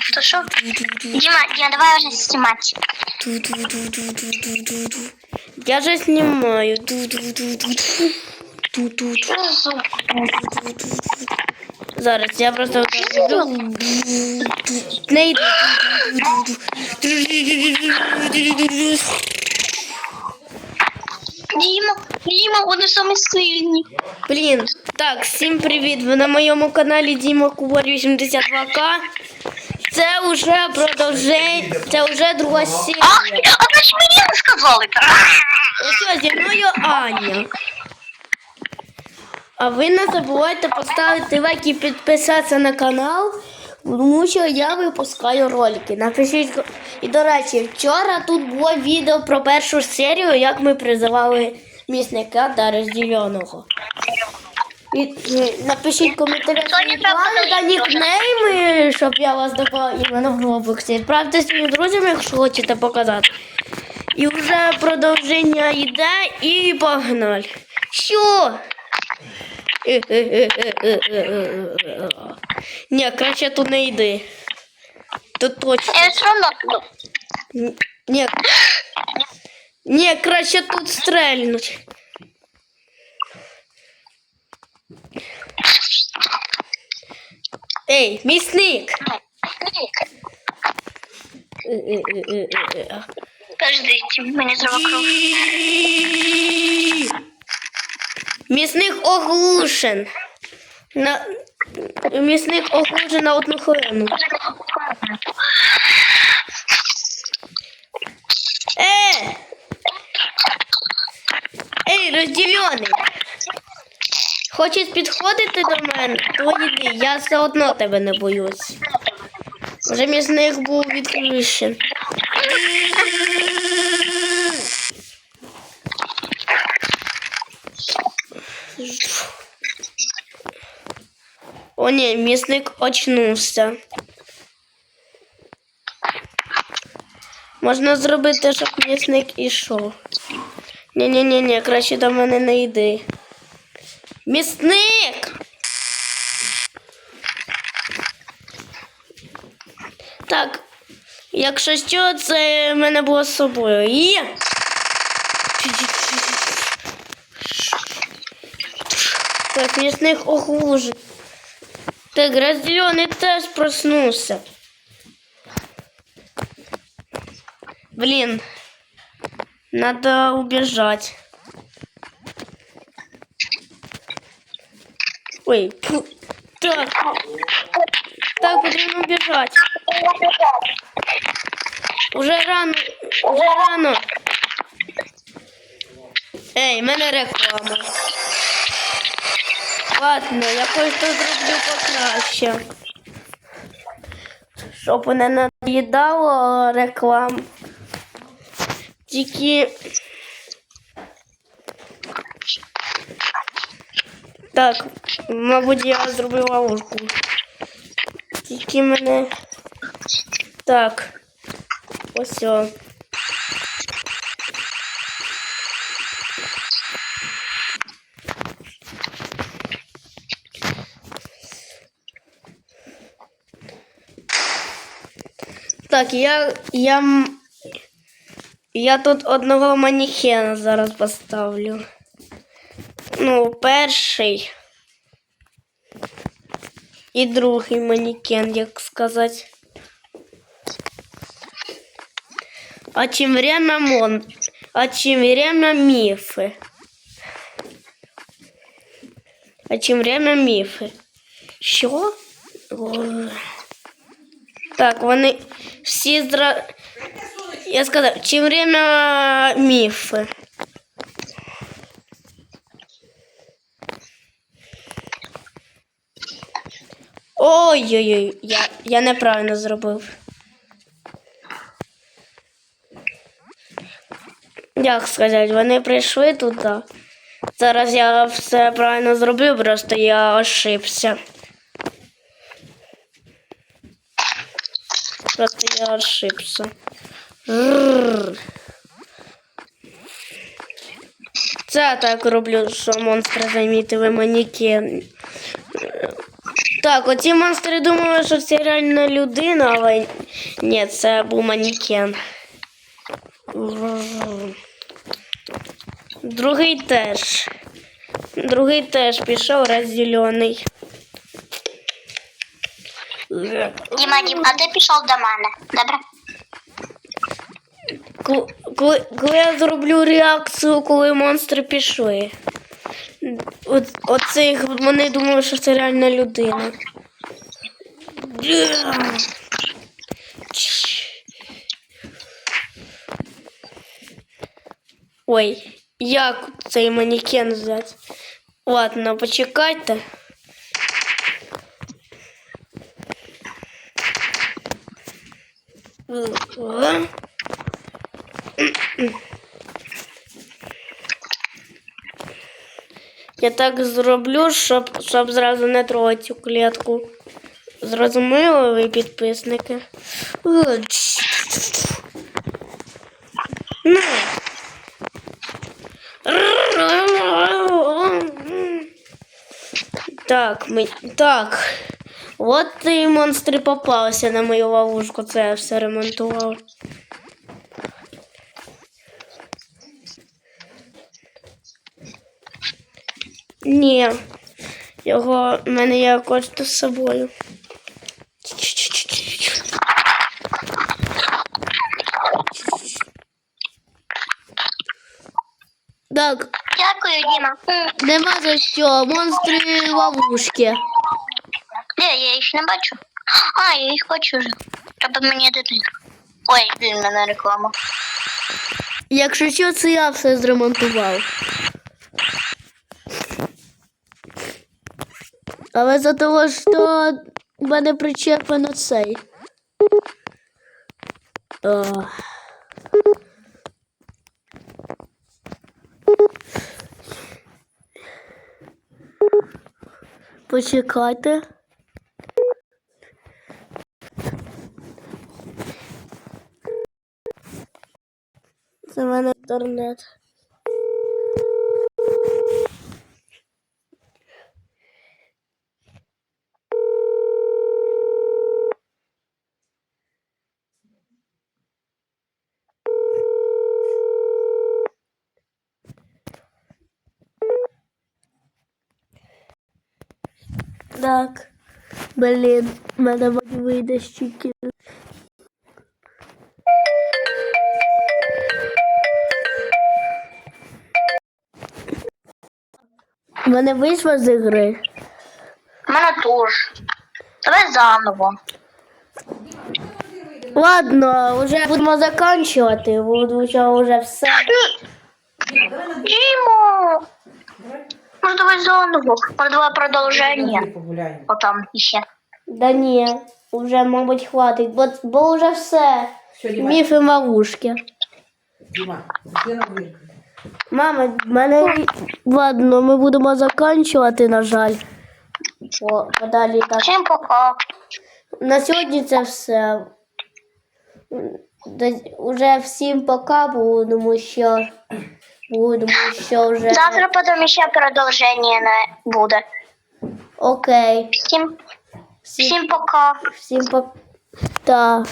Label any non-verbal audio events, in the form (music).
Что, что? Дима, Дима, давай уже снимать. Я же снимаю. Зараз я просто. Не (gasps) (laughs) йду. Дима, Дима, вони самі сильні. Блін, так, всім привіт! Ви на моєму каналі Діма Кубар 82К. Це вже продовження, це вже друга А, серія. а значить мені не сказали. Ось зі мною Аня. А ви не забувайте поставити лайк і підписатися на канал, тому що я випускаю ролики. Напишіть. І до речі, вчора тут було відео про першу серію, як ми призивали місника та розділеного. І, напишіть Соня, свої плани та нікнейми, щоб я вас додала іменно в Роблоксі. Відправте своїм друзям, якщо хочете показати. І вже продовження йде і погнали. Що? Ні, краще тут не йди. Тут точно. Я все одно піду. Ні. Ні, краще тут стрельнуть. Ей, місник! Подожди, мені треба кров. Місник оглушен. На... Місник оглушен на одну хвилину. Е! Ей, розділений. Хочеш підходити до мене? То йди, я все одно тебе не боюсь. Вже місник був відключен. О, ні, місник очнувся. Можна зробити, щоб місник ішов. Ні-ні-ні, краще до мене не йди. Місник! Так, якщо що, це в мене було з собою. Є! Так, місник охужий. Так, розділений теж проснувся. Блин, надо убежать. Ой, фу. так. Так, потрібно убежать. Уже рано, уже рано. Ей, в мене реклама. Ладно, я кое-що зроблю покраще. Щоб не надоїдало реклам. Тільки. Так, мабуть, я зробив ловушку. Тільки мене. Так. Ось. Так, я. я. Я тут одного манекена зараз поставлю. Ну, перший. І другий манекен, як сказати. А чим время мон. А чим время міфи. А чим время міфи. Що? Ой. Так, вони всі зра... Я сказав, чим время міфи. Ой-ой-ой, я, я неправильно зробив. Як сказати, вони прийшли туди. Зараз я все правильно зробив, просто я ошибся. Просто я ошибся. Це так роблю, що монстри замітили манекен. Так, оці монстри думали, що це реальна людина, але ні, це був манікен. Другий теж. Другий теж пішов раз зелений. Діма, Дім, а ти пішов до мене. Добре? Коли, коли я зроблю реакцію, коли монстри пішли. От, оцих вони думали, що це реальна людина. Ой, як цей манікен взяти? Ладно, почекайте. Я так зроблю, щоб, щоб зразу не трогати цю клітку. Зрозуміли ви підписники? Так, ми... так. От і монстри попалися на мою ловушку, це я все ремонтував. Ні. Його в мене є кошти з собою. Так, Дякую, Діма. Нема за що. Монстри ловушки. Де, я їх не бачу. А, я їх бачу вже. Треба мені дати. Ой, блін, мене реклама. Якщо що, це я все зремонтував. Але за того, що в мене причеплено цей. О. Почекайте. Це в мене інтернет. Так. Блін, в мене вийде щуки. В мене вийшло з ігри. У мене теж. Давай заново. Ладно, вже будемо закінчувати, буду що вже все. Дімо! Може, давай заново. Може, давай продовження. Отам іще. Да ні, вже, мабуть, хватить, бо, бо вже все. Міфи ловушки. Діма, на двір. Мама, в мене. Ладно, ми будемо закінчувати, на жаль. О, подалі так. Всім пока. На сьогодні це все. Уже всім пока, будемо що. Будемо що вже. Завтра потім ще продовження не буде. Окей. Всім, Всім, всім пока. всім пока. Так.